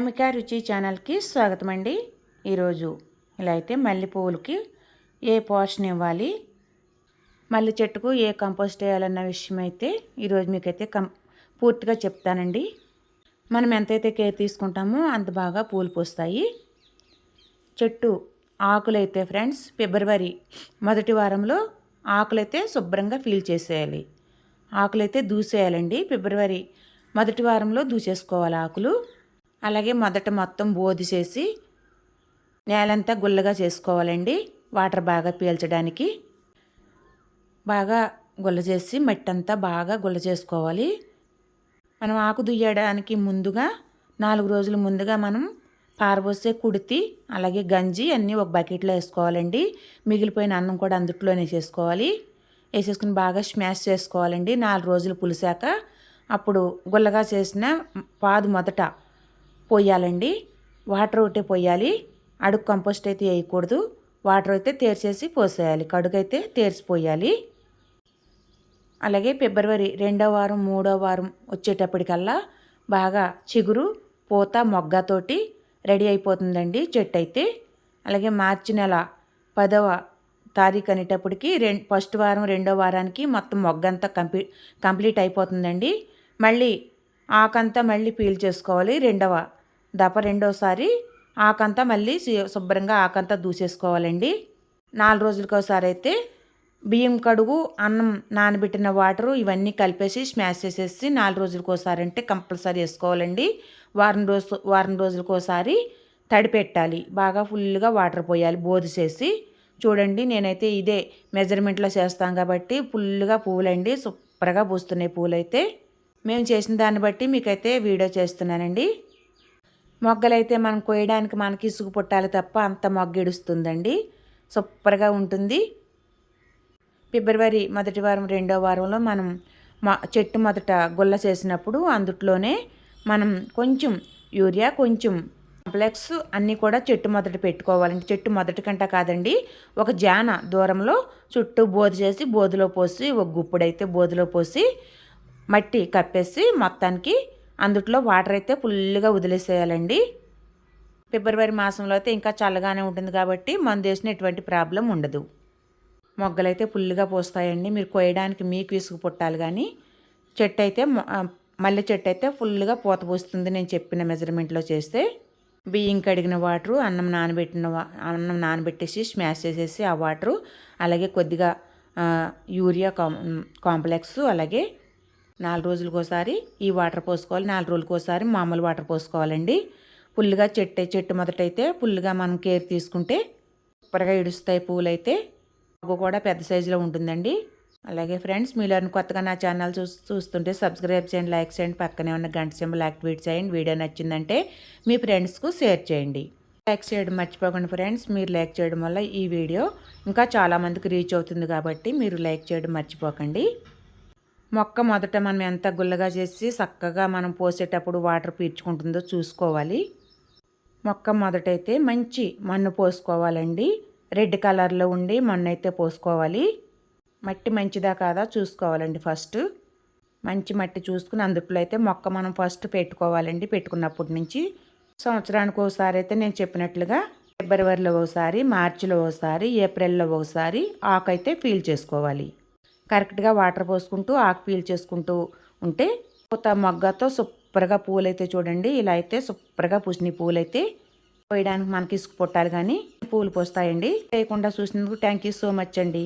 అమిక రుచి ఛానల్కి స్వాగతం అండి ఈరోజు ఇలా అయితే మల్లె పువ్వులకి ఏ పోషణ ఇవ్వాలి మల్లె చెట్టుకు ఏ కంపోస్ట్ వేయాలన్న విషయం అయితే ఈరోజు మీకైతే కం పూర్తిగా చెప్తానండి. మనం ఎంతైతే కేర్ తీసుకుంటామో అంత బాగా పూలు పూస్తాయి. చెట్టు ఆకులైతే ఫ్రెండ్స్ ఫిబ్రవరి మొదటి వారంలో ఆకులైతే శుభ్రంగా ఫీల్ చేసేయాలి. ఆకులైతే దూసేయాలండి. ఫిబ్రవరి మొదటి వారంలో దూసేసుకోవాలి ఆకులు. అలాగే మొదట మొత్తం బోది చేసి నేలంతా గుల్లగా చేసుకోవాలండి. వాటర్ బాగా పీల్చడానికి. బాగా గుల్ల చేసి మట్టి అంతా బాగా గుల్ల చేసుకోవాలి. మనం ఆకు దుయ్యడానికి ముందుగా నాలుగు రోజుల ముందుగా మనం పారబోసే కుడితి అలాగే గంజి అన్నీ ఒక బకెట్లో వేసుకోవాలండి. మిగిలిపోయిన అన్నం కూడా అందుట్లోనే వేసేసుకోవాలి. వేసేసుకుని బాగా స్మాష్ చేసుకోవాలండి. నాలుగు రోజులు పులిసాక అప్పుడు గుల్లగా చేసిన పాదు మొదట పోయాలండి. వాటర్ ఒకటే పోయాలి. అడుగు కంపోస్ట్ అయితే వేయకూడదు. వాటర్ అయితే తేర్చేసి పోసేయాలి. కడుగు అయితే తేర్చిపోయాలి. అలాగే ఫిబ్రవరి రెండో వారం మూడో వారం వచ్చేటప్పటికల్లా బాగా చిగురు పూత మొగ్గతోటి రెడీ అయిపోతుందండి చెట్టు అయితే అలాగే మార్చి నెల పదవ తారీఖు అనేటప్పటికి రె ఫస్ట్ వారం రెండో వారానికి మొత్తం మొగ్గంతా కంప్లీట్ కంప్లీట్ అయిపోతుందండి. మళ్ళీ ఆకంతా మళ్ళీ పీల్ చేసుకోవాలి రెండవ దప రెండోసారి ఆకంతా మళ్ళీ శుభ్రంగా ఆకంతా దూసేసుకోవాలండి. నాలుగు రోజులకోసారి అయితే బియ్యం కడుగు అన్నం నానబెట్టిన వాటరు ఇవన్నీ కలిపేసి స్మాష్ చేసేసి నాలుగు రోజులకి ఒకసారి అంటే కంపల్సరీ వేసుకోవాలండి. వారం రోజు వారం రోజులకోసారి తడి పెట్టాలి. బాగా ఫుల్గా వాటర్ పోయాలి బోధి చేసి. చూడండి నేనైతే ఇదే మెజర్మెంట్లో చేస్తాం కాబట్టి ఫుల్గా పూలండి సూపర్గా పూస్తున్నాయి పూలైతే. మేము చేసిన దాన్ని బట్టి మీకైతే వీడియో చేస్తున్నానండి. మొగ్గలైతే మనం కోయడానికి మనకి ఇసుగు పుట్టాలి తప్ప అంత మొగ్గెడుస్తుందండి సూపర్గా ఉంటుంది. ఫిబ్రవరి మొదటి వారం రెండో వారంలో మనం చెట్టు మొదట గుల్ల చేసినప్పుడు అందుట్లోనే మనం కొంచెం యూరియా కొంచెం కాంప్లెక్స్ అన్నీ కూడా చెట్టు మొదట పెట్టుకోవాలండి. చెట్టు మొదటి కంట కాదండి ఒక జాన దూరంలో చుట్టూ బోధి చేసి బోధిలో పోసి ఒక గుప్పుడైతే బోధిలో పోసి మట్టి కప్పేసి మొత్తానికి అందుట్లో వాటర్ అయితే ఫుల్గా వదిలేసేయాలండి. ఫిబ్రవరి మాసంలో అయితే ఇంకా చల్లగానే ఉంటుంది కాబట్టి మందు వేసిన ఎటువంటి ప్రాబ్లం ఉండదు. మొగ్గలైతే ఫుల్గా పోస్తాయండి. మీరు కోయడానికి మీకు విసుగు పుట్టాలి కానీ చెట్టు అయితే మల్లె చెట్టు అయితే ఫుల్గా పూత పోస్తుంది నేను చెప్పిన మెజర్మెంట్లో చేస్తే. బియ్యం కడిగిన వాటరు అన్నం నానబెట్టిన అన్నం నానబెట్టేసి స్మాష్ చేసేసి ఆ వాటరు అలాగే కొద్దిగా యూరియా కాంప్లెక్స్ అలాగే నాలుగు రోజులకోసారి ఈ వాటర్ పోసుకోవాలి నాలుగు రోజులకోసారి మామూలు వాటర్ పోసుకోవాలండి. పుల్లుగా చెట్టు చెట్టు మొదటైతే పుల్లుగా మనం కేర్ తీసుకుంటే సూపర్గా ఇడుస్తాయి పూలైతే. కూడా పెద్ద సైజులో ఉంటుందండి. అలాగే ఫ్రెండ్స్ మీరు కొత్తగా నా ఛానల్ చూ చూస్తుంటే సబ్స్క్రైబ్ చేయండి లైక్ చేయండి పక్కనే ఉన్న గంట సింబల్ యాక్టివేట్ చేయండి. వీడియో నచ్చిందంటే మీ ఫ్రెండ్స్కు షేర్ చేయండి. లైక్ చేయడం మర్చిపోకండి ఫ్రెండ్స్ మీరు లైక్ చేయడం వల్ల ఈ వీడియో ఇంకా చాలామందికి రీచ్ అవుతుంది కాబట్టి మీరు లైక్ చేయడం మర్చిపోకండి. మొక్క మొదట మనం ఎంత గుల్లగా చేసి చక్కగా మనం పోసేటప్పుడు వాటర్ పీల్చుకుంటుందో చూసుకోవాలి. మొక్క మొదటైతే మంచి మన్ను పోసుకోవాలండి. రెడ్ కలర్లో ఉండి మన్ను అయితే పోసుకోవాలి. మట్టి మంచిదా కాదా చూసుకోవాలండి ఫస్ట్. మంచి మట్టి చూసుకుని అందుట్లో అయితే మొక్క మనం ఫస్ట్ పెట్టుకోవాలండి పెట్టుకున్నప్పటి నుంచి. సంవత్సరానికి ఒకసారి అయితే నేను చెప్పినట్లుగా ఫిబ్రవరిలో ఒకసారి మార్చిలో ఒకసారి ఏప్రిల్లో ఒకసారి ఆకు అయితే ఫీల్ చేసుకోవాలి. కరెక్ట్గా వాటర్ పోసుకుంటూ ఆకు పీల్ చేసుకుంటూ ఉంటే కొత్త మొగ్గతో సూపర్గా పూలైతే చూడండి. ఇలా అయితే సూపర్గా పూసిన పూలైతే. పోయడానికి మనకి ఇసుకు పుట్టాలి కానీ పూలు పోస్తాయండి. చేయకుండా చూసినందుకు థ్యాంక్ యూ సో మచ్ అండి.